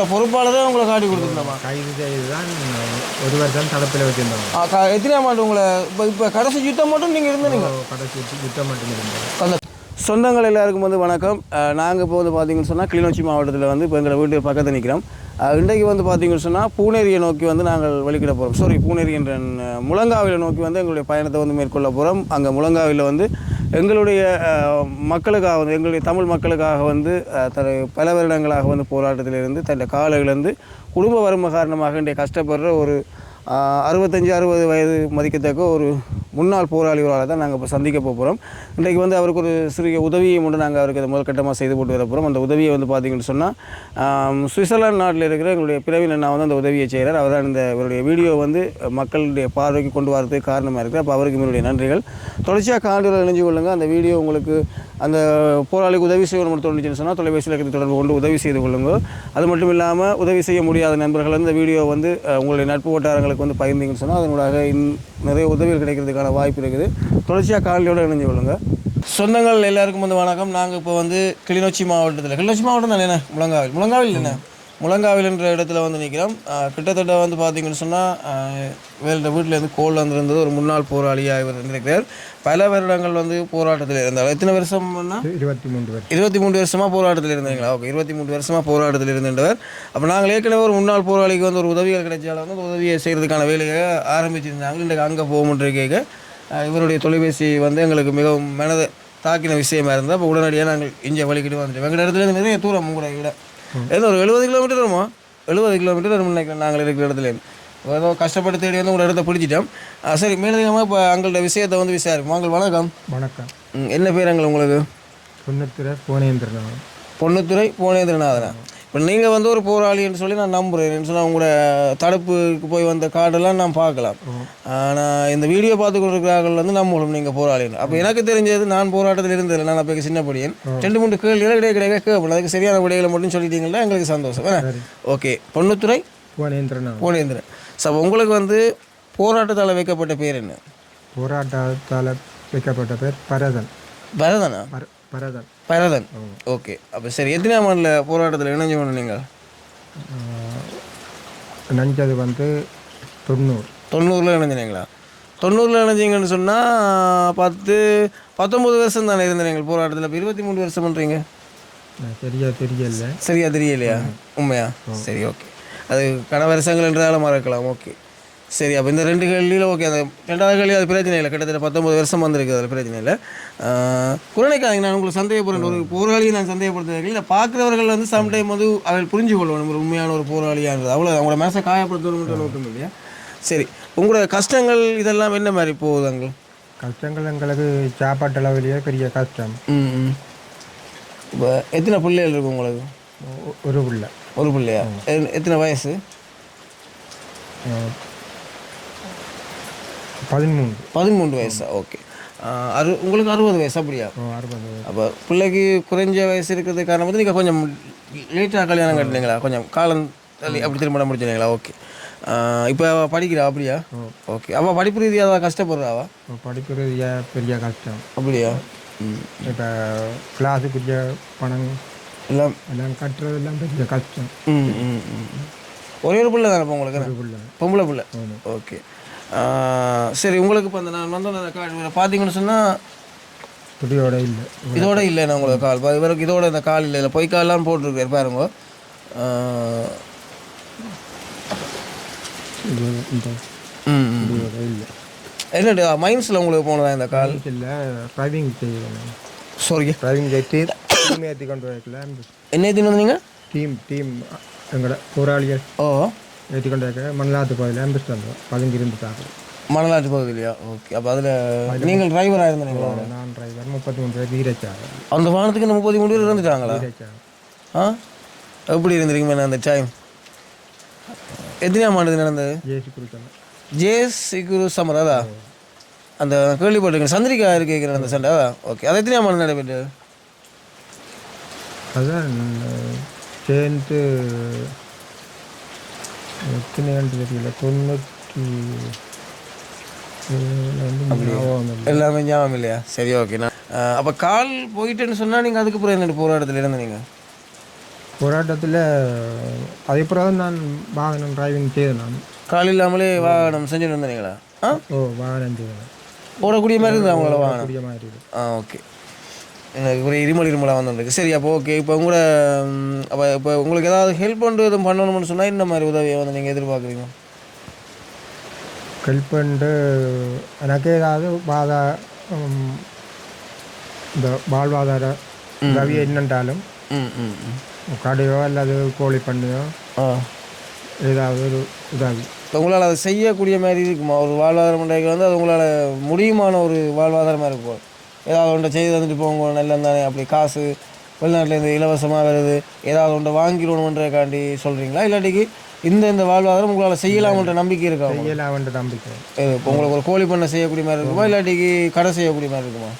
உங்களை பொறுப்பாளரே உங்களை காட்டி கொடுத்துருந்தோமா? கைது செய்து தான் ஒரு வருஷம் தடுப்பில் வச்சுருந்தோம் எத்தனையாம் ஆண்டு உங்களை இப்போ இப்போ கடைசி யுத்தம் மட்டும் நீங்கள் இருந்தீங்க? கடைசி யுத்தம் மட்டும் இருந்தோம். அந்த சொந்தங்கள் எல்லாருக்கும் வந்து வணக்கம். நாங்கள் இப்போ வந்து பார்த்தீங்கன்னு சொன்னால் கிளிநொச்சி மாவட்டத்தில் வந்து இப்போ எங்களை வீட்டு பக்கத்தில் நிற்கிறோம் இன்றைக்கு வந்து பார்த்தீங்கன்னு சொன்னால் பூனேரியை நோக்கி வந்து நாங்கள் வழிகிட போகிறோம் சாரி பூனேரி என்ற முழங்காவில நோக்கி வந்து எங்களுடைய பயணத்தை வந்து மேற்கொள்ள போகிறோம் அங்கே முழங்காவில் வந்து எங்களுடைய மக்களுக்காக வந்து எங்களுடைய தமிழ் மக்களுக்காக வந்து அஹ், பல வருடங்களாக வந்து போராட்டத்திலிருந்து தன்னுடைய காலையிலேருந்து குடும்ப வறுமை காரணமாக இன்றைய கஷ்டப்படுற ஒரு அறுபத்தஞ்சி அறுபத்தஞ்சு அறுபது வயது மதிக்கத்தக்க ஒரு முன்னாள் போராளி தான் நாங்கள் இப்போ சந்திக்க போகிறோம் இன்றைக்கு வந்து அவருக்கு ஒரு சிறிய உதவியை மட்டும் நாங்கள் அவருக்கு அதை முதல் கட்டமாக செய்து போட்டு வர போகிறோம் அந்த உதவியை வந்து பார்த்தீங்கன்னு சொன்னால் சுவிட்சர்லாந்து நாட்டில் இருக்கிற எங்களுடைய பிறவின் அண்ணா வந்து அந்த உதவியை செய்கிறார் அவர் தான் இந்த இவருடைய வீடியோ வந்து மக்களுடைய பார்வைக்கு கொண்டு வரதுக்கு காரணமாக இருக்குது அப்போ அவருக்கு என்னுடைய நன்றிகள். தொடர்ச்சியாக காணொலியில் இணைஞ்சு கொள்ளுங்கள் அந்த வீடியோ உங்களுக்கு அந்த போராளிக்கு உதவி செய்யணும் மட்டும் தோணுச்சுன்னு சொன்னால் தொலைபேசியில் இருக்கிற தொடர்பு கொண்டு உதவி செய்து கொள்ளுங்கள் அது மட்டும் இல்லாமல் உதவி செய்ய முடியாத நண்பர்கள் இந்த வீடியோ வந்து உங்களுடைய நட்பு வட்டாரங்களுக்கு வந்து பகிர்ந்தீங்கன்னு சொன்னால் அதனூடாக இன் நிறைய உதவிகள் கிடைக்கிறதுக்கான வாய்ப்பு இருக்குது. தொடர்ச்சியாக காலையோடு இணைஞ்சு கொள்ளுங்கள் சொந்தங்கள் எல்லாருக்கும் வந்து வணக்கம். நாங்கள் இப்போ வந்து கிளிநொச்சி மாவட்டத்தில். கிளிநொச்சி மாவட்டம் தானே என்ன? முழங்காவில். முழங்காவில் என்ன? முழங்காவில் என்ற இடத்துல வந்து நிற்கிறோம். கிட்டத்தட்ட வந்து பார்த்தீங்கன்னு சொன்னால் வேறு வீட்டிலேருந்து கோல் வந்திருந்தது ஒரு முன்னாள் போராளியாக இவர் இருந்திருக்கிறார் பல வருடங்கள் வந்து போராட்டத்தில் இருந்தார். எத்தனை வருஷம்னா? இருபத்தி மூன்று வருஷம். இருபத்தி மூணு வருஷமாக போராட்டத்தில் இருந்தீங்களா? ஓகே இருபத்தி மூணு வருஷமாக போராட்டத்தில் இருந்தவர். அப்போ நாங்கள் ஏற்கனவே ஒரு முன்னாள் போராளிக்கு வந்து ஒரு உதவிகள் கிடைச்சாலும் வந்து உதவியை செய்கிறதுக்கான வேலையை ஆரம்பிச்சிருந்தாங்க. இன்றைக்கு அங்கே போகும்ன்ற கேட்க இவருடைய தொலைபேசி வந்து எங்களுக்கு மிகவும் மனதை தாக்கின விஷயமா இருந்தால் அப்போ உடனடியாக நாங்கள் இங்கே வலிக்கிட்டு வந்துட்டோம். எங்கள் இடத்துல இருந்து நிறைய தூரம் உங்களை விட ஏதோ ஒரு எழுபது கிலோமீட்டர் வருமா? எழுபது கிலோமீட்டர் வரும் நினைக்கிறேன் நாங்கள் இருக்கிற இடத்துல. ஏதோ கஷ்டப்பட்டு தேடி வந்து உங்களோட இடத்த பிடிச்சிட்டோம். சரி மேலதிகமாக இப்போ எங்கள்ட்ட விஷயத்தை வந்து விசாரிப்போம். உங்கள் வணக்கம். வணக்கம். என்ன பேர் எங்கள் உங்களுக்கு? தொண்ணூத்திர புவனேந்திரன். பொன்னுத்துறை புவனேந்திரநாதனா? இப்போ நீங்கள் வந்து ஒரு போராளின்னு சொல்லி நான் நம்புகிறேன் சொன்னால் உங்களோட தடுப்புக்கு போய் வந்த கார்டெல்லாம் நான் பார்க்கலாம். ஆனால் இந்த வீடியோ பார்த்து கொண்டிருக்கிறார்கள் வந்து நம்பணும் நீங்கள் போராளின்னு அப்போ எனக்கு தெரிஞ்சது நான் போராட்டத்தில் இருந்ததில்லை. நான் அப்போ சின்ன படியன். ரெண்டு மூணு கேள்விகள் கிடையாது கிடையாது கேட்கணும் அதுக்கு சரியான விடைகளை மட்டும் சொல்லிட்டீங்களா எங்களுக்கு சந்தோஷம். ஓகே. பொன்னுத்துறை புவனேந்திரன். புவனேந்திரன். ஸோ உங்களுக்கு வந்து போராட்டத்தால் வைக்கப்பட்ட பேர் என்ன? போராட்டத்தால் வைக்கப்பட்ட பேர் பரதன். பரதனா? பர- பரதன். பரதன்? ஓகே. அப்போ சரி எத்தனையாம் ஆண்டில் போராட்டத்தில் இணைஞ்சு நீங்கள் நஞ்சது வந்து தொண்ணூறு. தொண்ணூறில் இணைஞ்சினீங்களா? தொண்ணூறில் இணைஞ்சிங்கன்னு சொன்னால் பத்து பத்தொம்பது வருஷம் தானே இருந்தீங்க போராட்டத்தில். இப்போ இருபத்தி மூணு வருஷம் பண்ணுறீங்க சரியா தெரியல. சரியா தெரியலையா? உண்மையா? சரி ஓகே. அது கன வருஷங்கள் என்றாலும் மறக்கலாம். ஓகே. சரி அப்போ இந்த ரெண்டு கேள்வியில் ஓகே அந்த ரெண்டாவது கேள்வி அது பிரச்சனை இல்லை. கிட்டத்தட்ட பத்தொம்பது வருஷம் வந்திருக்கு அதில் பிரச்சனை இல்லை. குரணைக்காதீங்க நான் உங்களுக்கு சந்தேகப்படுறேன். ஒரு போராளியை நான் சந்தேகப்படுத்துறேன் இல்லை பார்க்குறவர்கள் வந்து சம்டைம் வந்து அவர்கள் புரிஞ்சு கொள்ளணும். ஒரு உண்மையான ஒரு போராளியான்றது அவ்வளோ அவங்களோட மனசை காயப்படுத்தணுன்ற நோக்கம் இல்லையா? சரி உங்களோட கஷ்டங்கள் இதெல்லாம் என்ன மாதிரி போகுதுங்க கஷ்டங்கள் எங்களுக்கு சாப்பாட்டு அளவிலேயே பெரிய கஷ்டம். ம் ம். இப்போ எத்தனை பிள்ளைகள் இருக்கு உங்களுக்கு? ஒரு பிள்ளை. ஒரு பிள்ளையா? எத்தனை வயசு? அஹ், பதிமூன்று. பதிமூன்று வயசா? ஓகே. அறு உங்களுக்கு அறுபது வயசு அப்படியா? அறுபது அப்போ பிள்ளைக்கு குறைஞ்ச வயசு இருக்கிறது காரணம் வந்து நீங்கள் கொஞ்சம் லேட்டாக கல்யாணம் கட்டினீங்களா? கொஞ்சம் காலம் தள்ளி அப்படி திருமணம் முடிச்சிங்களா ஓகே. இப்போ அவள் படிக்கிறா அப்படியா? ஓகே. அவள் படிப்பு ரீதியாக அவள் கஷ்டப்படுறாவா? படிப்பு ரீதியாக பெரிய கஷ்டம். அப்படியா? ம். இப்போ கிளாஸுக்குரிய பணம் எல்லாம் எல்லாம் கட்டுறதெல்லாம் பெரிய கஷ்டம். ம் ம் ஒரே ஒரு பிள்ளை தானே உங்களுக்கு? பொம்பளை பிள்ளை. ஓகே. சரி உங்களுக்கு இப்போ அந்த நான் வந்து அந்த கால் பார்த்தீங்கன்னு சொன்னால் துடியோட இல்லை. இதோட இல்லை நான் உங்களுக்கு கால் இவருக்கு இதோட இந்த கால் இல்லை இல்லை பொய் கால்லாம் போட்டிருக்காரு பாருங்க. என்னட்டு மைன்ஸில் உங்களுக்கு போனதா இந்த கால்? இல்லை ட்ரைவிங் சாரி ட்ரைவிங் செய்து டீம் ஏற்றி கொண்டு வைக்கல என்ன ஏற்றின்னு வந்தீங்க? டீம் டீம் எங்களோட போராளிகள். ஓ. ஏற்றி கொண்டு வைக்க மணலாத்து வந்தோம் பதுங்கி இருந்துட்டாங்க மணலாட்டு பகுதியிலையா? ஓகே அப்போ அதில் நீங்கள் டிரைவராக இருந்தீங்களா நான் டிரைவர் முப்பத்தி மூணு பேர் வீரச்சாங்க அந்த வாகனத்துக்கு இந்த முப்பத்தி மூணு பேர் இருந்துட்டாங்களா ஆ? எப்படி இருந்திருக்கீங்க அந்த டைம் எத்தனையாம் ஆண்டு நடந்தது? ஜேசி கொடுத்தாங்க ஜே சிகுரு சமர் அதா அந்த கேள்விப்பட்டிருக்கேன். சந்திரிகா இருக்கு கேட்குறேன் அந்த சண்டை ஓகே அது எத்தனையாம் ஆண்டு நடைபெற்று அதான் சேர்ந்து எத்தனை ஆண்டு தெரியல. தொண்ணூற்றி. எல்லாமே ஞாபகம் இல்லையா? சரி ஓகே நான் அப்போ கால் போயிட்டுன்னு சொன்னால் நீங்கள் அதுக்கப்புறம் என்ன போராட்டத்தில் இருந்த நீங்கள் போராட்டத்தில் அதே பிறகு நான் வாகனம் டிரைவிங் செய்தேன் நான். கால் இல்லாமலே வாகனம் செஞ்சுட்டு வந்தீங்களா? ஆ? ஓ வாகனம் செய்தேன். ஓடக்கூடிய மாதிரி இருந்தா உங்களோட வாகனம். ஆ ஓகே எனக்கு ஒரு இருமல் இருமலாக வந்துருக்கு சரி அப்போ ஓகே இப்போ உங்களோட அப்போ இப்போ உங்களுக்கு ஏதாவது ஹெல்ப் பண்ணுறது எதுவும் பண்ணணும்னு சொன்னால் இந்த மாதிரி உதவியை வந்து நீங்கள் எதிர்பார்க்குறீங்க ஹெல்ப் பண்ணிட்டு எனக்கு ஏதாவது வாதா ம், இந்த வாழ்வாதார உதவி என்னென்றாலும் கடையோ அல்லது கோழி பண்ணையோ ஆ. ஏதாவது ஒரு உதவி. இப்போ உங்களால் அதை செய்யக்கூடிய மாதிரி இருக்குமா? ஒரு வாழ்வாதாரம் முறைக்கு வந்து அது உங்களால் முடியுமான ஒரு வாழ்வாதாரமாக இருக்கும். ஏதாவது ஒன்றை செய்து வந்துட்டு போங்க நல்லா தானே. அப்படி காசு வெளிநாட்டிலேருந்து இலவசமாக வருது. ஏதாவது ஒன்றை வாங்கிடணுன்றக்காண்டி சொல்கிறீங்களா இல்லாட்டிக்கு இந்த இந்த வாழ்வாதாரம் உங்களால் செய்யலாம்ன்ற நம்பிக்கை இருக்கா? செய்யலாம்ன்ற நம்பிக்கை. இப்போ உங்களுக்கு ஒரு கோழி பண்ணை செய்யக்கூடிய மாதிரி இருக்குமா? இல்லாட்டிக்கு கடை செய்யக்கூடிய மாதிரி இருக்குமா?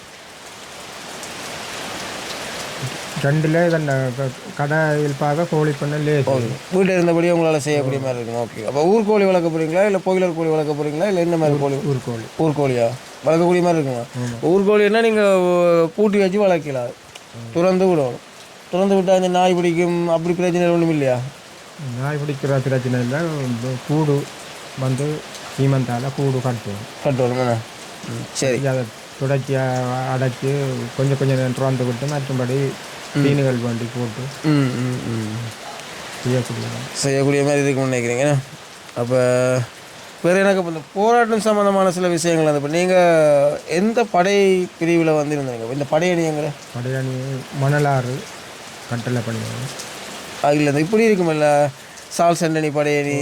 ரெண்டில் கடையில் பார்க்க கோழி பண்ண லேஸ் வீட்டில் இருந்தபடியே உங்களால் செய்யக்கூடிய மாதிரி இருக்கும். ஓகே அப்போ ஊர் கோழி வளர்க்க போகிறீங்களா இல்லை கோயிலர் கோழி வளர்க்க போகிறீங்களா இல்லை என்ன மாதிரி கோழி? ஊர் கோழி. ஊர் கோழியா? வளர்க்கக்கூடிய மாதிரி இருக்குமா ஊர் கோழின்னா நீங்கள் பூட்டி வச்சு வளர்க்கலாம். துறந்து விடணும். துறந்து விட்டால் இந்த நாய் பிடிக்கும் அப்படி பிரச்சனை ஒன்றும் இல்லையா நாய் பிடிக்கிற பிரச்சனை இல்லை கூடு வந்து சீமந்தால் கூடு கட்டுவோம் கட்டுவோம் சரி. அதை தொடர்ச்சியாக அடைச்சி கொஞ்சம் கொஞ்சம் நேரம் திறந்து விட்டு மற்றபடி மீன்கள் வண்டி போட்டு செய்யக்கூடிய செய்யக்கூடிய மாதிரி இருக்கும்னு நினைக்கிறீங்க அப்போ வேறு எனக்கு இந்த போராட்டம் சம்மந்தமான சில விஷயங்கள் இப்போ நீங்கள் எந்த படை பிரிவில் வந்து இருந்தீங்க இந்த படையணிங்கிற படையணி மணலாறு கட்டளை பண்ணுவாங்க அதில் இந்த இப்படி இருக்குமில்ல? சால் செண்டனி படையணி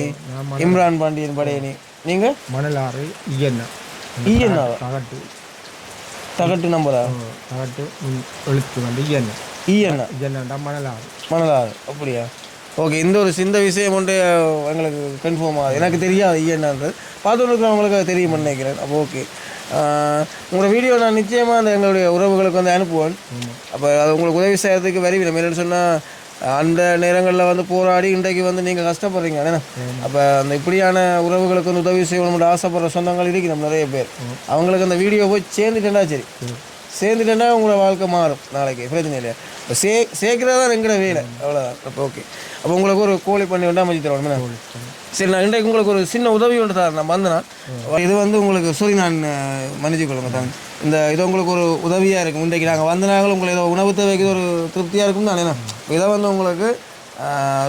இம்ரான் பாண்டியன் படையணி நீங்கள் மணலாறு இயன்னா ஈயனாவா தகட்டு தகட்டு. நம்பரா? தகட்டு எழுத்து வந்து இயன்னா ஈயண்ணா இயன்னாண்டா மணலாறு. மணலாறு. அப்படியா? ஓகே இந்த ஒரு சிந்த விஷயம் ஒன்று எங்களுக்கு கன்ஃபார்ம் ஆகுது. எனக்கு தெரியாது ஈயண்ணான்றது பார்த்துட்டு இருக்கிறவங்களுக்கு அது தெரியும்னு நினைக்கிறேன். அப்போ ஓகே. உங்களோட வீடியோ நான் நிச்சயமாக அந்த எங்களுடைய உறவுகளுக்கு வந்து அனுப்புவேன். அப்போ அது உங்களுக்கு உதவி செய்யறதுக்கு வரி இல்லை என்னென்னு சொன்னால் அந்த நேரங்களில் வந்து போராடி இன்றைக்கு வந்து நீங்கள் கஷ்டப்படுறீங்க. என்ன அப்போ அந்த இப்படியான உறவுகளுக்கு வந்து உதவி செய்யணும்னு ஆசைப்படுற சொந்தங்கள் இருக்கு நம்ம நிறைய பேர். அவங்களுக்கு அந்த வீடியோ போய் சேர்ந்துட்டேன்னா சரி. சேர்ந்துட்டேன்னா உங்களோட வாழ்க்கை மாறும் நாளைக்கு. பிரச்சனை இல்லையா? இப்போ சே சேர்க்கிறதா தான் எங்கட வேலை. அவ்வளோதான் அப்போ ஓகே அப்போ உங்களுக்கு ஒரு கோழி பண்ணி வேண்டாம் அமைச்சு தருவோம். சரி நான் இன்றைக்கு உங்களுக்கு ஒரு சின்ன உதவி ஒன்று சார் நான் வந்தேன் இது வந்து உங்களுக்கு சரி நான் அஹ், மன்னிச்சுக் கொள்ளுங்க தான் இந்த இது உங்களுக்கு ஒரு உதவியாக இருக்கும். இன்றைக்கு நாங்கள் வந்தனாங்களும் உங்களுக்கு ஏதோ உணவு தேவைக்கு ஒரு திருப்தியாக இருக்கும் தானே இதை வந்து உங்களுக்கு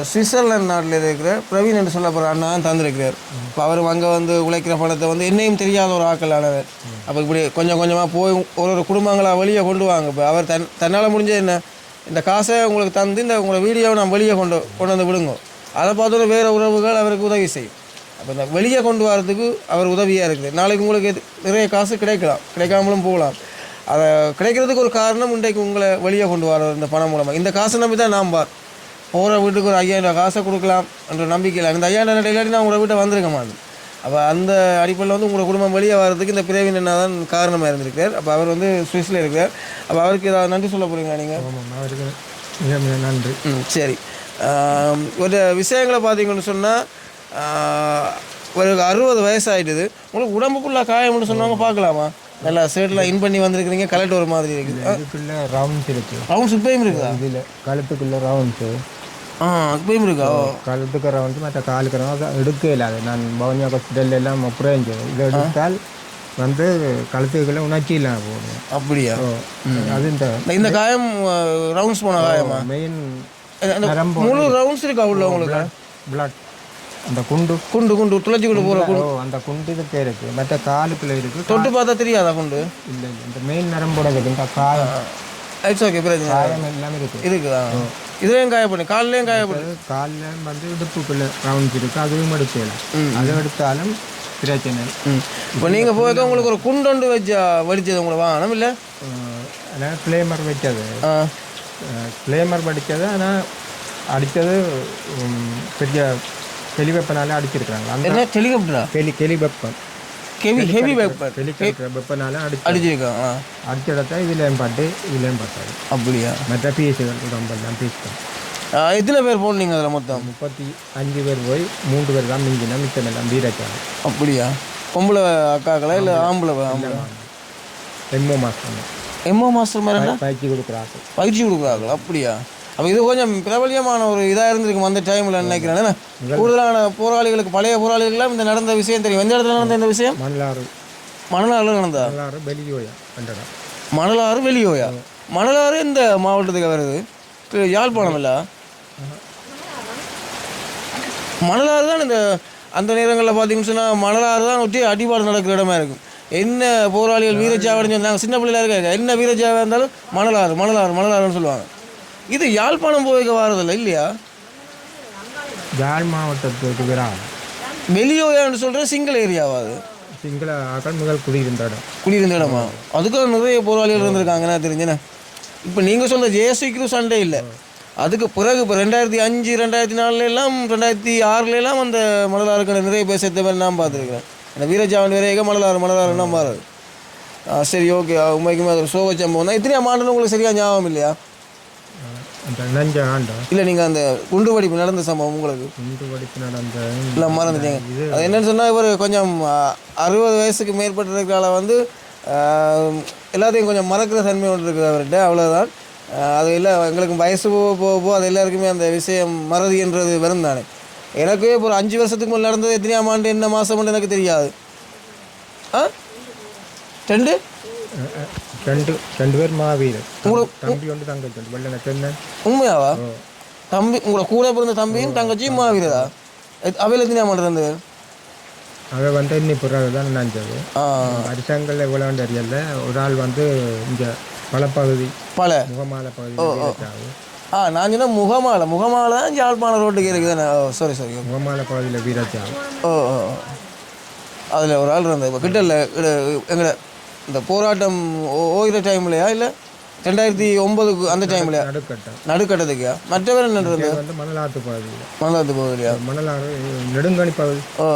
சுவிட்சர்லாந்து நாட்டில் இருக்கிற பிரவீன் என்று சொல்லப்படுற அண்ணா தான் தந்திருக்கிறார். இப்போ அவர் அங்கே வந்து உழைக்கிற பணத்தை வந்து என்னையும் தெரியாத ஒரு ஆக்கலானவர் அப்போ இப்படி கொஞ்சம் கொஞ்சமாக போய் ஒரு ஒரு குடும்பங்களாக வெளியே கொண்டு வாங்க. இப்போ அவர் தன் தன்னால் முடிஞ்சது என்ன இந்த காசை உங்களுக்கு தந்து இந்த உங்களை வீடியோவை நான் வெளியே கொண்டு கொண்டு வந்து விடுங்க. அதை பார்த்தோன்னே வேறு உறவுகள் அவருக்கு உதவி செய்யும். அப்போ இந்த வெளியே கொண்டு வரதுக்கு அவர் உதவியாக இருக்குது. நாளைக்கு உங்களுக்கு நிறைய காசு கிடைக்கலாம். கிடைக்காமலும் போகலாம். அதை கிடைக்கிறதுக்கு ஒரு காரணம் இன்றைக்கு உங்களை வெளியே கொண்டு வர இந்த பணம் மூலமாக இந்த காசை நம்பி தான் நாம் பார் போகிற வீட்டுக்கு ஒரு ஐயாயிரம் காசை கொடுக்கலாம் என்ற நம்பிக்கையில் இந்த ஐயாயிரம் இல்லாட்டி நான் உங்களை வீட்டை வந்திருக்க மாட்டேன். அப்போ அந்த அடிப்படையில் வந்து உங்களோட குடும்பம் வெளியே வர்றதுக்கு இந்த பிறவின் என்ன தான் காரணமாக இருந்திருக்கார் அப்போ அவர் வந்து சுவிஸில் இருக்கார் அப்போ அவருக்கு ஏதாவது நன்றி சொல்ல போகிறீங்களா நீங்கள் அவருக்கு மிக மிக நன்றி. ம் சரி. ஒரு விஷயங்களை பார்த்தீங்கன்னு சொன்னால் ஒரு அறுபது வயசாயிடுது உங்களுக்கு உடம்புக்குள்ள காயம்னு சொன்னவங்க பார்க்கலாமா? நல்லா ஷர்ட்லாம் இன் பண்ணி வந்திருக்கிறீங்க கலெக்ட் ஒரு மாதிரி இருக்குது. ரவுண்ட்ஸ் இருக்கு ரவுண்ட்ஸ் இப்பயும் இருக்குதா? இதில் கழுத்துக்குள்ள ரவுண்ட்ஸு இருக்கா ஓ கழுத்துக்கு ரவுண்ட்ஸ் மற்ற காலுக்கு ரவுண்ட்ஸ் எடுக்கவே இல்லை அது நான் பவனியா ஹாஸ்பிட்டல் எல்லாம் ஒப்புரேஞ்சு இதை எடுத்தால் வந்து கழுத்துக்குள்ள உணர்ச்சி இல்லாமல் போகும் அப்படியா அது இந்த காயம் ரவுண்ட்ஸ் போன காயமா மெயின் முழு ரவுண்ட்ஸ் இருக்கா உள்ள உங்களுக்கு பிளட் அந்த குண்டு குண்டு குண்டு துளைச்சி கொண்டு போகிற ஓ அந்த குண்டு இதுக்கே இருக்கு மற்ற காலுக்குள்ள இருக்கு தொட்டு பார்த்தா தெரியாதா குண்டு இல்லை இந்த மெயின் நரம்போட இருக்கு இந்த காயம் இட்ஸ் ஓகே பிரச்சனை. காயம் எல்லாமே இருக்கு. இருக்குதா? இதுலேயும் காயப்படு கால்லையும் காயப்படு காலில் வந்து இடுப்புக்குள்ள ரவுண்ட்ஸ் இருக்கு அதுவும் எடுக்கலாம் அதை எடுத்தாலும் பிரச்சனை இப்போ நீங்கள் போய் உங்களுக்கு ஒரு குண்டொண்டு வச்சா வடிச்சது உங்களை வாங்கணும் இல்லை? ஆனால் ஃப்ளேமர் வச்சது. ஃப்ளேமர் படித்தது ஆனால் அடித்தது பெரிய கெளி வெப்பனால அடிச்சிருக்கிறாங்க. அந்த ஹெலிகாப்டரா கெளி கெளி வெப்பம் ஹெவி ஹெவி வெப்பனால அடிச்சு அடிச்சிருக்காங்க அடிச்ச இடத்த இதுலேயும் பட்டு இதுலேயும் பட்டாது அப்படியா? மற்ற உடம்பெல்லாம் பீஸ் தான் ஆ, எத்தனை பேர் போனீங்க அதில் மொத்தம்? முப்பத்தி அஞ்சு பேர் போய் மூன்று பேர் தான் மிஞ்சினா மிச்சம் எல்லாம் வீரச்சாங்க அப்படியா? பொம்பளை அக்காக்களா இல்லை ஆம்பளை. ஆம்பளை எம்ஓ மாஸ்டர் எம்ஓ மாஸ்டர் மாதிரி பயிற்சி கொடுக்குறாங்க பயிற்சி கொடுக்குறாங்களா அப்படியா? அப்போ இது கொஞ்சம் பிரபலியமான ஒரு இதாக இருந்திருக்கும் அந்த டைமில் நினைக்கிறேன். என்ன? கூடுதலான போராளிகளுக்கு பழைய போராளிகளுக்கெல்லாம் இந்த நடந்த விஷயம் தெரியும். எந்த இடத்துல நடந்த இந்த விஷயம்? மணலாறு. மணலாறு நடந்தா மணலாறு கண்டடா மணலாறு வெளியோயா? மணலாறு இந்த மாவட்டத்துக்கு வருது யாழ்ப்பாணம் இல்ல? மணலாறு தான் இந்த அந்த நேரங்களில் பார்த்தீங்கன்னு சொன்னால் மணலாறு தான் ஒட்டி அடிபாடு நடக்கிற இடமா இருக்கும். என்ன போராளிகள் வீரச்சாவடின்னு சொன்னாங்க? சின்ன பிள்ளைல இருக்க என்ன வீரச்சாவாக இருந்தாலும் மணலாறு மணலாறு மணலாறுன்னு சொல்லுவாங்க. இது யாழ்ப்பாணம் போய்க்க வாரதில்ல இல்லையா? யாழ் மாவட்டத்துக்கு விரா வெளியோயான்னு சொல்கிற சிங்கிள் ஏரியாவா அது? சிங்கள ஆக்கள் முதல் குடியிருந்த இடம். குடியிருந்த இடமா? அதுக்கு நிறைய போராளிகள் இருந்திருக்காங்க நான் தெரிஞ்சேனே. இப்போ நீங்கள் சொல்ற ஜேஎஸ்விக்கு சண்டே இல்லை. அதுக்கு பிறகு இப்போ ரெண்டாயிரத்தி அஞ்சு ரெண்டாயிரத்தி நாலுல எல்லாம் ரெண்டாயிரத்தி ஆறுல எல்லாம் அந்த மணலாறுக்கிற நிறைய பேர் செத்த மாதிரி நான் பார்த்துருக்கிறேன். அந்த வீரஜாவன் வீரேக மணலாறு மணலாறு நான் பாருது ஆ சரி ஓகே. உண்மைக்குமே அது சோக சம்பவம் தான். எத்தனையா ஆண்டுன்னு உங்களுக்கு சரியாக ஞாபகம் இல்லையா? இணைஞ்ச ஆண்டா. இல்லை நீங்கள் அந்த குண்டு வெடிப்பு நடந்த சம்பவம் உங்களுக்கு? இந்து படிப்பு நடந்த இல்லை மறந்துட்டீங்க அது என்னன்னு சொன்னால் இவர் கொஞ்சம் அறுபது வயசுக்கு மேற்பட்டிருக்கால வந்து எல்லாத்தையும் கொஞ்சம் மறக்கிற தன்மை ஒன்று இருக்குது அவர்கிட்ட அவ்வளோதான் அது இல்லை எங்களுக்கு வயசு போக போக போக அது எல்லாருக்குமே அந்த விஷயம் மறதின்றது வரும் தானே. எனக்கே இப்போ ஒரு அஞ்சு வருஷத்துக்கு முன்னாடி நடந்தது எத்தனையாம் ஆண்டு என்ன மாதம் எனக்கு தெரியாது. ஆ? ரெண்டு? ரெண்டு ரெண்டு பேர் மாவீரர் தம்பி ஒன்று தங்கச்சி ஒன்று வெள்ளன தென்ன உண்மையாவா தம்பி உங்களோட கூட பிறந்த தம்பியும் தங்கச்சியும் மாவீரதா அவையில் எத்தனையாம் ஆண்டு இருந்தது அவ வந்து இன்னி பிறகு தான் நினைஞ்சது அரசாங்கத்தில் எவ்வளோ தெரியல ஒரு ஆள் வந்து இங்கே பலப்பகுதி பல முகமால பகுதி ஆ நான் சொன்ன முகமாலை முகமாலை தான் யாழ்ப்பாணம் ரோட்டுக்கு இருக்குதானே ஓ சாரி சாரி முகமால பகுதியில் வீரச்சாவு ஓ அதில் ஒரு ஆள் இருந்தார் இப்போ கிட்ட இல்லை எங்களை இந்த போராட்டம் ஓ- ஓய்கிற டைம்லையா இல்லை ரெண்டாயிரத்தி ஒம்பதுக்கு அந்த டைம்லையா நடுக்கட்டம் நடுக்கட்டத்துக்கா மற்றவர் என்ன வந்து மணலாத்து பகுதியில் மனதாத்து போகலையா மணலாறு நெடுங்கணி பகுதி. ஓ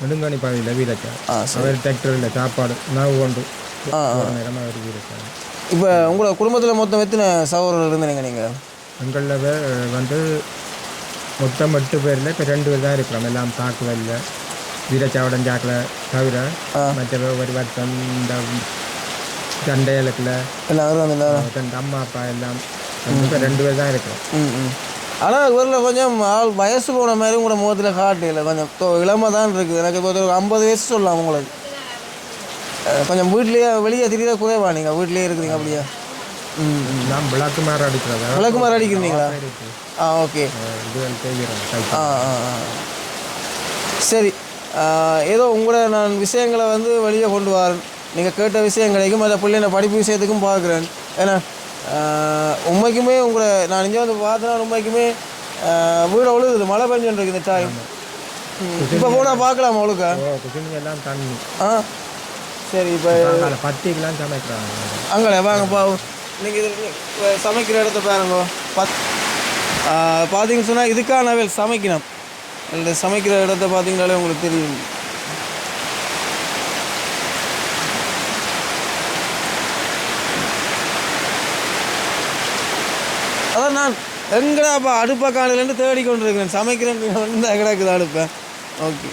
நெடுங்கணி பகுதியில் ஆ அவர் டிராக்டரில் சாப்பாடு உணவு கொண்டு ஆ ஒரு நேரம் அவர் வீரச்சாவு இப்போ உங்களோட குடும்பத்தில் மொத்தம் எத்தனை சகோதரர்கள் இருந்தீங்க நீங்கள் எங்களில் வந்து மொத்தம் எட்டு பேரில் இப்போ ரெண்டு பேர் தான் இருக்கிறோம். எல்லாம் தாக்குதலில் வீரச்சாவடம் சாக்கில் தவிர மற்ற ஒரு வருஷம் இந்த சண்டைகளுக்குள்ள எல்லாரும் ரெண்டு அம்மா அப்பா எல்லாம். இப்ப ரெண்டு பேர் தான் இருக்கிறோம். ஆனால் இவரில் கொஞ்சம் ஆள் வயசு போன மாதிரி உங்களோட முகத்தில் காட்டையில் கொஞ்சம் தொ- இளமை தான் இருக்குது. எனக்கு ஒரு ஐம்பது வயசு சொல்லலாம் உங்களுக்கு. கொஞ்சம் வீட்லேயே வெளியே திடீர குறைவா நீங்கள் வீட்லேயே இருக்கிறீங்க அப்படியா? நான் விளக்கு மாற அடிக்கிறதா? விளக்கு மாதிரி அடிக்கிறீங்களா? ஆ ஓகே. ஆ ஆ. சரி. ஏதோ உங்களோட நான் விஷயங்களை வந்து வெளியே கொண்டு வரேன் நீங்கள் கேட்ட விஷயங்களைக்கும் அதை பிள்ளைங்க படிப்பு விஷயத்துக்கும் பார்க்குறேன். ஏன்னா உண்மைக்குமே உங்களை நான் இங்கே வந்து பார்த்தேன்னா உண்மைக்குமே வீடு ஒழுகுது மழை பெஞ்சுட்டு இருக்குது இந்த டைம் இப்போ போனால் பார்க்கலாம் அவளுக்கா எல்லாம் தண்ணி. ஆ சரி இப்போ அதில் பத்திக்கெல்லாம் சமைக்கிறாங்க. அங்கே வாங்க பா நீங்கள் இது சமைக்கிற இடத்த பாருங்க. பத் பார்த்தீங்கன்னு சொன்னால் இதுக்கான வேல் சமைக்கணும். இந்த சமைக்கிற இடத்த பார்த்தீங்கனாலே உங்களுக்கு தெரியும். அதான் நான் எங்கடாப்பா அடுப்பா காலையிலேருந்து தேடி கொண்டு இருக்கிறேன் சமைக்கிறேன் வந்து கிடக்குது அடுப்பேன் ஓகே.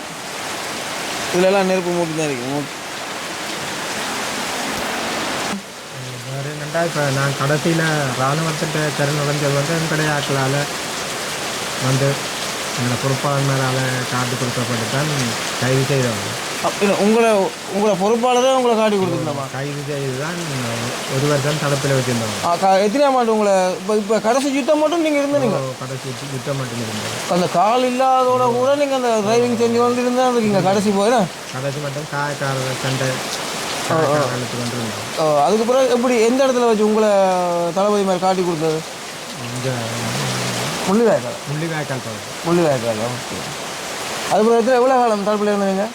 இதுலலாம் நெருப்பு மூட்டி தான் இருக்கும் ஓகே. வேறு இப்போ நான் கடைசியில் இராணுவத்திட்ட திறன் உடஞ்சது வந்து எங்களுடைய ஆட்களால் வந்து எங்களை பொறுப்பாளரால் காட்டு கொடுக்கப்பட்டு தான் கைது செய்தவங்க உங்களை உங்களை பொறுப்பாளரே உங்களை காட்டி கொடுத்துருந்தோமா? கைது செய்து தான் ஒரு வருஷம் தடுப்பில் வச்சுருந்தவங்க எத்தனையாம் ஆண்டு உங்களை இப்போ இப்போ கடைசி யுத்தம் மட்டும் நீங்கள் இருந்தீங்க? கடைசி யுத்த- யுத்தம் மட்டும் இருந்தது. அந்த கால் இல்லாதோட கூட நீங்கள் அந்த டிரைவிங் செஞ்சு கொண்டு இருந்தா இருக்கீங்க கடைசி போயிடும் கடைசி மட்டும் காயக்காரர் சண்டை இருந்தோம் அதுக்கு பிறகு எப்படி எந்த இடத்துல வச்சு உங்களை தளபதி மாதிரி காட்டி கொடுத்தது? முள்ளிவாய்க்கால் முள்ளிவாய்க்கால் பகுதி முள்ளிவாய்க்கால் ஓகே. அதுக்கப்புறம் எத்தனை எவ்வளோ காலம் தடுப்பில் இருந்தீங்க?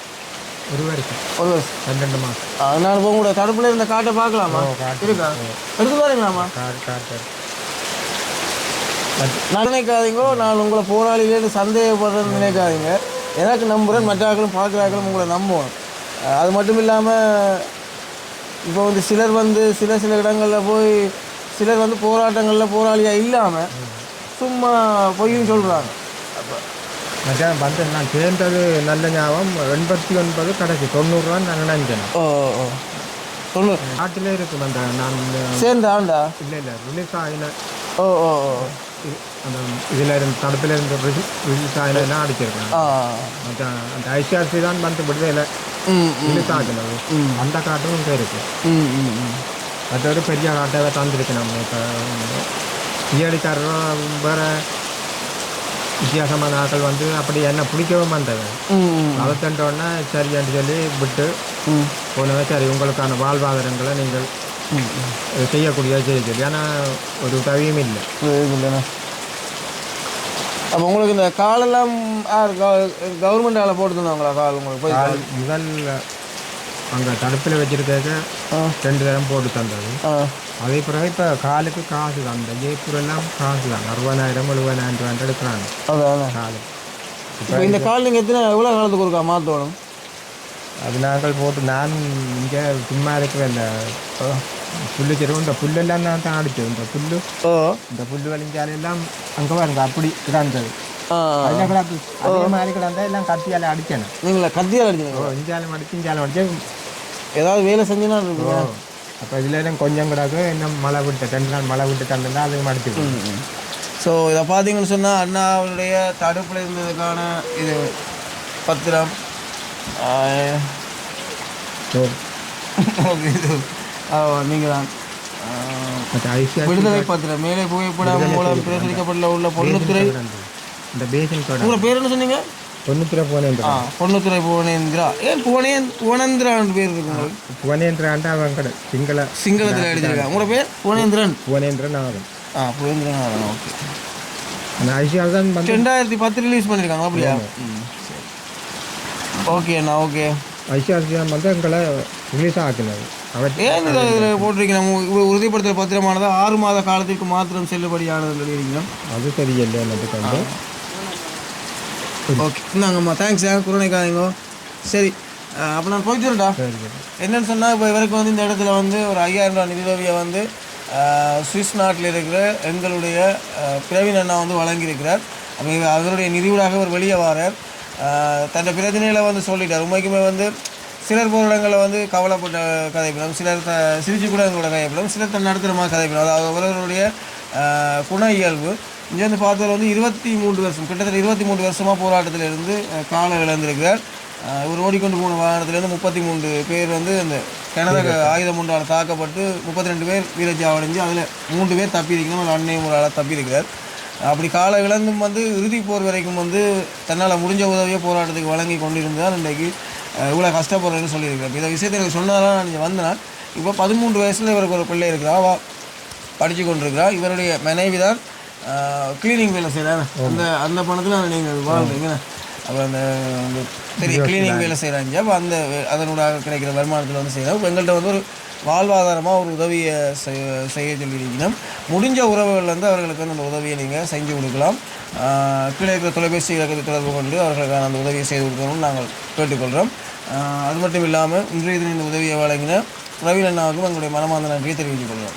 ஒரு வருஷம். ஒரு வருஷம். பன்னெண்டு மாதம் அதனால இப்போ உங்களோட தடுப்பில் இருந்த காட்டை பார்க்கலாமா? இருக்கா? எடுத்து பாருங்களாமா நான் நினைக்காதீங்கோ நான் உங்களை போராளிகளே சந்தேகப்படுறேன்னு நினைக்காதீங்க. எனக்கு நம்புகிறேன் மற்ற ஆட்களும் பார்க்குற ஆட்களும் உங்களை நம்புவோம். அது மட்டும் இல்லாமல் இப்போ வந்து சிலர் வந்து சில சில இடங்களில் போய் சிலர் வந்து போராட்டங்களில் போராளியாக இல்லாமல் சும்மா பொய்யும் சொல்கிறாங்க மச்சான் வந்து நான் சேர்ந்தது நல்ல ஞாபகம். எண்பத்தி ஒன்பது கடைசி தொண்ணூறுரூவா நான் நினைஞ்சேன் ஓ ஓ தொண்ணூறு. நாட்டிலே இருக்கும் அந்த நான் சேர்ந்த ஆண்டா? இல்லை இல்லை ரிலீஸ் ஆகின ஓ ஓ அந்த இதில் இருந்து தடுப்பில் இருந்து விவசாயம் எல்லாம் அடிச்சிருக்காங்க. ஆ. மற்ற அந்த ஐசிஆர்சி தான் வந்து விடுதலை ம் ம். விழுத்தாக்குனது அந்த காட்டும் இங்கே இருக்கு. ம் ம் ம். அது ஒரு பெரிய காட்டாக தந்துருக்கு நம்ம இப்போ. ஈயடிக்காரரும் வேறு வித்தியாசமான ஆட்கள் வந்து அப்படி என்ன பிடிக்கவும் வந்தவன் ம். அதை தண்டோடனே சரியான்னு சொல்லி விட்டு போனவே சரி உங்களுக்கான வாழ்வாதாரங்களை நீங்கள் செய்யக்கூடிய செய்ய சொல்லி. ஆனால் ஒரு உதவியும் இல்லை. அப்போ உங்களுக்கு இந்த காலெல்லாம் கவர்மெண்ட் ஆளை போட்டு தந்தாங்களா கால் உங்களுக்கு? போய் முதல் அங்கே தடுப்பில் வச்சிருக்க ரெண்டு தரம் போட்டு தந்தது. அதே பிறகு இப்போ காலுக்கு காசு தான் இந்த ஜெய்ப்பூர் எல்லாம் காசு தான் அறுபதாயிரம் எழுபதாயிரம் ரூபாய் எடுக்கிறாங்க அதான் காலு இப்போ இந்த கால் நீங்கள் எத்தனை எவ்வளோ காலத்துக்கு ஒருக்கா மாற்றணும் அது நாங்கள் போட்டு நான் இங்கே சும்மா இருக்கிற இந்த புல்லு செருவு இந்த புல்லெல்லாம் நான் தான் அடித்தது இந்த புல்லு ஓ இந்த புல்லு வலிஞ்சாலெல்லாம் அங்கே பாருங்க அப்படி கிடந்தது அதே மாதிரி கிடந்தா எல்லாம் கத்தியால் அடிக்கணும் நீங்களா கத்தியால் அடிச்சீங்க ஓ இஞ்சாலம் அடிச்சு இஞ்சாலம் அடிச்சு ஏதாவது வேலை செஞ்சுனா இருக்குங்க அப்போ இதில் கொஞ்சம் கிடக்கு இன்னும் மழை விட்டு ரெண்டு நாள் மழை விட்டு தந்தா அதுக்கு அடிச்சு ஸோ இதை பார்த்தீங்கன்னு சொன்னால் அண்ணாவுடைய தடுப்பில் இருந்ததுக்கான இது பத்திரம். இது. நீங்கள் தான் விடுதலை பத்திரம் மேலே புகைப்படம் மூலம் பிரசுரிக்கப்பட்டுள்ள உள்ள பொண்ணுத்துறை இந்த பேசின் கடை உங்கள் பேர் என்ன சொன்னீங்க? பொண்ணுத்துறை புவனேந்திர பொண்ணுத்துறை புவனேந்திரா. ஏன் புவனேந் புவனேந்திரான்னு பேர் இருக்கு புவனேந்திராண்டா அவன் கடை சிங்கள சிங்களத்தில் எழுதியிருக்காங்க உங்களோட பேர்? புவனேந்திரன். புவனேந்திரன் ஆகும். ஆ புவனேந்திரன் ஓகே. அந்த ஐசிஆர் தான் ரெண்டாயிரத்தி பத்து ரிலீஸ் பண்ணியிருக்காங்க அப்படியா? ஓகே அண்ணா ஓகே. ஐசிஆர் தான் வந்து எங்களை ரிலீஸ் ஆக்கினது அவர் ஏன் இதில் போட்டிருக்கீங்க? நம்ம உறுதிப்படுத்தல் பத்திரமானது? ஆறு மாத காலத்திற்கு மாத்திரம் செல்லுபடியானது எழுதியிருக்கீங்க அது சரியில்லை எனக்கு வந்து. ஓகே இந்தாங்கம்மா தேங்க்ஸ் யார் குருணைக்காதீங்க. சரி அப்போ நான் போயிட்டு சரி என்னன்னு சொன்னால் இப்போ இவருக்கு வந்து இந்த இடத்துல வந்து ஒரு ஐயாயிரம் ரூபாய் நிதியுதவியை வந்து சுவிஸ் நாட்டில் இருக்கிற எங்களுடைய பிரவீன் அண்ணா வந்து வழங்கியிருக்கிறார். அப்போ அவருடைய நிதியூடாக ஒரு வெளியே வாரார். தன்னை பிரச்சனையில் வந்து சொல்லிட்டார். உண்மைக்குமே வந்து சிலர் போகிற இடங்களில் வந்து கவலைப்பட்ட கதைப்பிடம் சிலர் த சிரிச்சு கூட எங்களோட கதைப்பிடம் சிலர் தன் நடத்துகிறமாக கதைப்பிடம் அதாவது அவர்களுடைய குண இயல்பு. இங்கே வந்து பார்த்தவர் வந்து இருபத்தி மூன்று வருஷம் கிட்டத்தட்ட இருபத்தி மூன்று வருஷமாக போராட்டத்தில் இருந்து காலம் இழந்திருக்கிறார். இவர் ஓடிக்கொண்டு போன வாகனத்திலேருந்து முப்பத்தி மூன்று பேர் வந்து அந்த கனரக ஆயுதம் ஒன்றால் தாக்கப்பட்டு முப்பத்தி ரெண்டு பேர் வீரச்சாவடைஞ்சு அதில் மூன்று பேர் தப்பியிருக்கணும் ஒரு அன்னையும் ஒரு ஆளாக தப்பியிருக்கிறார். அப்படி கால இழந்தும் வந்து இறுதி போர் வரைக்கும் வந்து தன்னால் முடிஞ்ச உதவியை போராட்டத்துக்கு வழங்கி கொண்டிருந்தால் இன்றைக்கு இவ்வளோ கஷ்டப்படுறேன்னு சொல்லியிருக்கிறார். இந்த விஷயத்தை எனக்கு சொன்னாதான் நான் இங்கே வந்தேன். இப்போ பதிமூன்று வயசில் இவருக்கு ஒரு பிள்ளை இருக்கிறா படித்து கொண்டிருக்கிறா இவருடைய மனைவி தான் க்ளீனிங் வேலை செய்கிறாங்க அந்த அந்த பணத்தில் நீங்கள் வாழ்றீங்க அப்போ அந்த பெரிய க்ளீனிங் வேலை செய்கிறாங்க அப்போ அந்த அதனூடாக கிடைக்கிற வருமானத்தில் வந்து செய்கிறோம் இப்போ எங்கள்கிட்ட வந்து ஒரு வாழ்வாதாரமாக ஒரு உதவியை செய்- செய்ய சொல்லியிருக்கணும் முடிஞ்ச உறவுகள் வந்து அவர்களுக்கு வந்து அந்த உதவியை நீங்கள் செஞ்சு கொடுக்கலாம். கீழே இருக்கிற தொலைபேசி இலக்கத்தை தொடர்பு கொண்டு அவர்களுக்கான அந்த உதவியை செய்து கொடுக்கணும்னு நாங்கள் கேட்டுக்கொள்கிறோம் அது மட்டும் இல்லாமல் இன்றைய தினம் இந்த உதவியை வழங்கின ரவி அண்ணாவுக்கும் எங்களுடைய மனமார்ந்த நன்றியை தெரிவித்துக் கொள்கிறோம்.